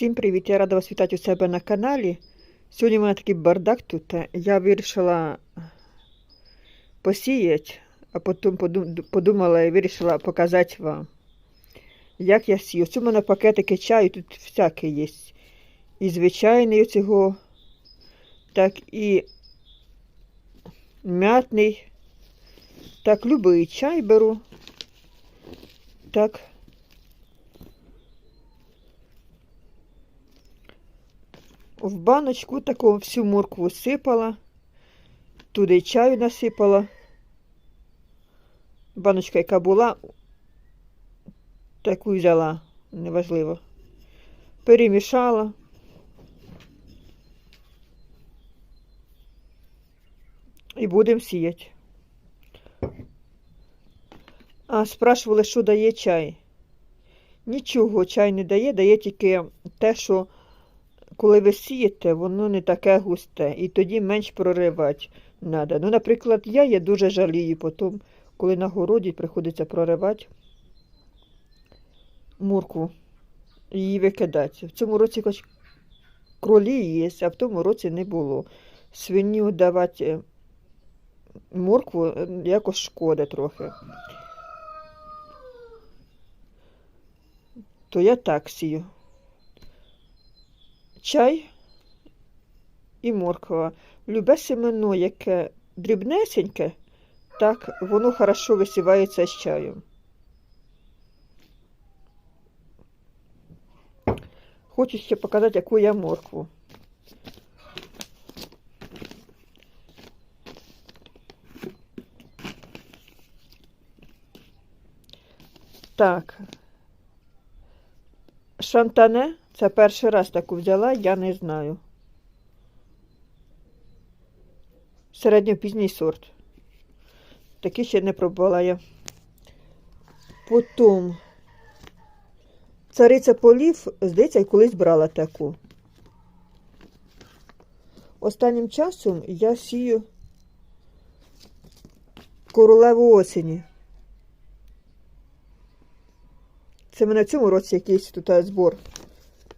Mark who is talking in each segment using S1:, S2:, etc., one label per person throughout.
S1: Всім привіт! Я рада вас вітати у себе на каналі. Сьогодні у мене такий бардак тут. Я вирішила посіяти, а потім подумала і вирішила показати вам, як я сію. Ось у мене пакетики чаю, тут всяке є. І звичайний оцього, так і м'ятний. Так, любий чай беру. Так. В баночку таку всю моркву сипала, туди чаю насипала. Баночка, яка була, таку взяла, неважливо. Перемішала. І будемо сіяти. А спрашували, що дає чай. Нічого чай не дає, дає тільки те, що коли ви сієте, воно не таке густе, і тоді менш проривати треба. Ну, наприклад, я, я дуже жалію потім, коли на городі приходиться проривати мурку і її викидати. В цьому році хоч кролі є, а в тому році не було. Свиню давати моркву е, якось шкода трохи. То я так сію чай і морква. Любе семено, яке дрібнесеньке, так воно хорошо висівається з чаєм. Хочу ще показати, яку я моркву. Так. Шантане, це перший раз таку взяла, я не знаю. Середньопізній сорт. Такий ще не пробувала я. Потім цариця полів, здається, колись брала таку. Останнім часом я сію королеву осені. Це мене цьому році якийсь тут збор.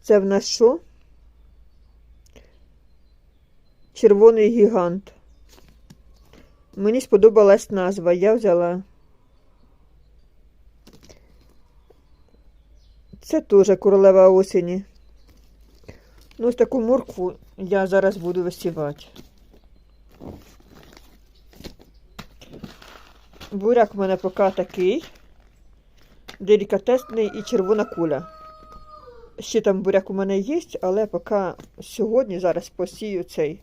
S1: Це в нас що? Червоний гігант. Мені сподобалась назва. Я взяла. Це теж королева осені. Ну, ось таку моркву я зараз буду висівати. Буряк у мене поки такий. Делікатесний і червона куля. Ще там буряк у мене є, але поки сьогодні зараз посію цей.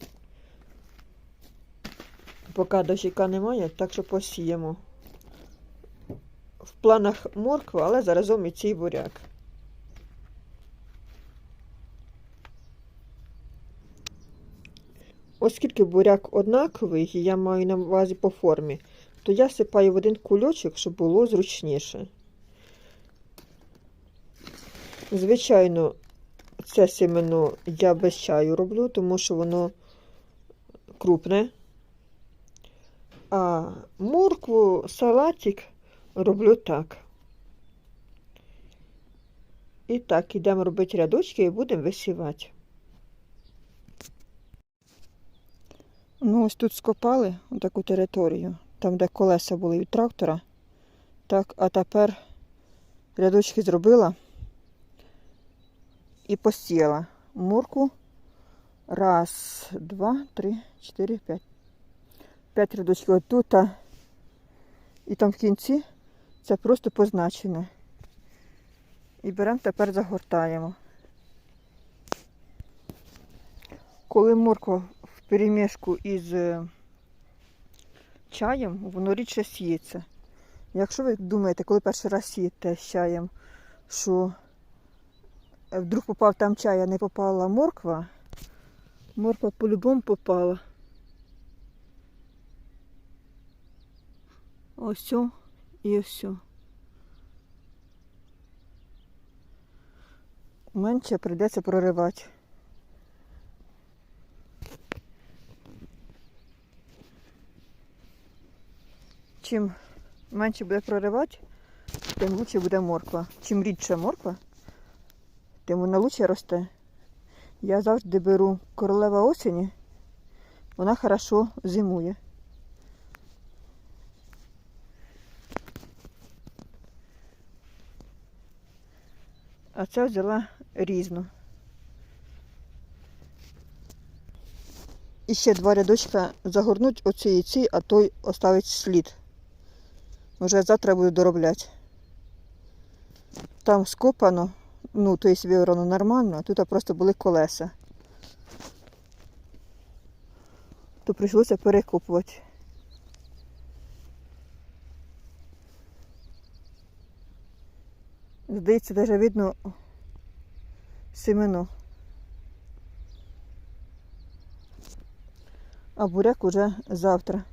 S1: Поки дощика немає, так що посіємо. В планах морква, але заразом і цей буряк. Оскільки буряк однаковий, я маю на увазі по формі, то я сипаю в один кульочок, щоб було зручніше. Звичайно, це семено я без чаю роблю, тому що воно крупне. А моркву, салатик роблю так. І так, ідемо робити рядочки і будемо висівати. Ну, ось тут скопали таку територію, там, де колеса були від трактора. Так, а тепер рядочки зробила і посіяла морку. Раз, два, три, чотири, п'ять. П'ять рядочків отут. І там в кінці це просто позначене. І беремо тепер загортаємо. Коли морква в перемішку із е, чаєм, воно рідше сіється. Якщо ви думаєте, коли перший раз сієте з чаєм, що вдруг попав там чай, а не попала морква, морква по-любому попала. Ось і ось. Менше прийдеться проривати. Чим менше буде проривати, тим лучше буде морква. Чим рідше морква, тим вона лучше росте. Я завжди беру королева осені, вона хорошо зимує. А це взяла різну. І ще два рядочка загорнуть оці і ці, а той оставить слід. Уже завтра буду доробляти. Там скопано, ну, то є вибрано нормально, а тут просто були колеса. То прийшлося перекопувати. Здається, навіть видно семено. А буряк уже завтра.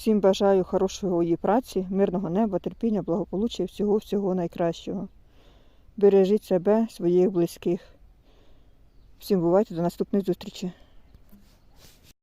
S1: Всім бажаю хорошої праці, мирного неба, терпіння, благополуччя, всього-всього найкращого. Бережіть себе, своїх близьких. Всім бувайте до наступної зустрічі.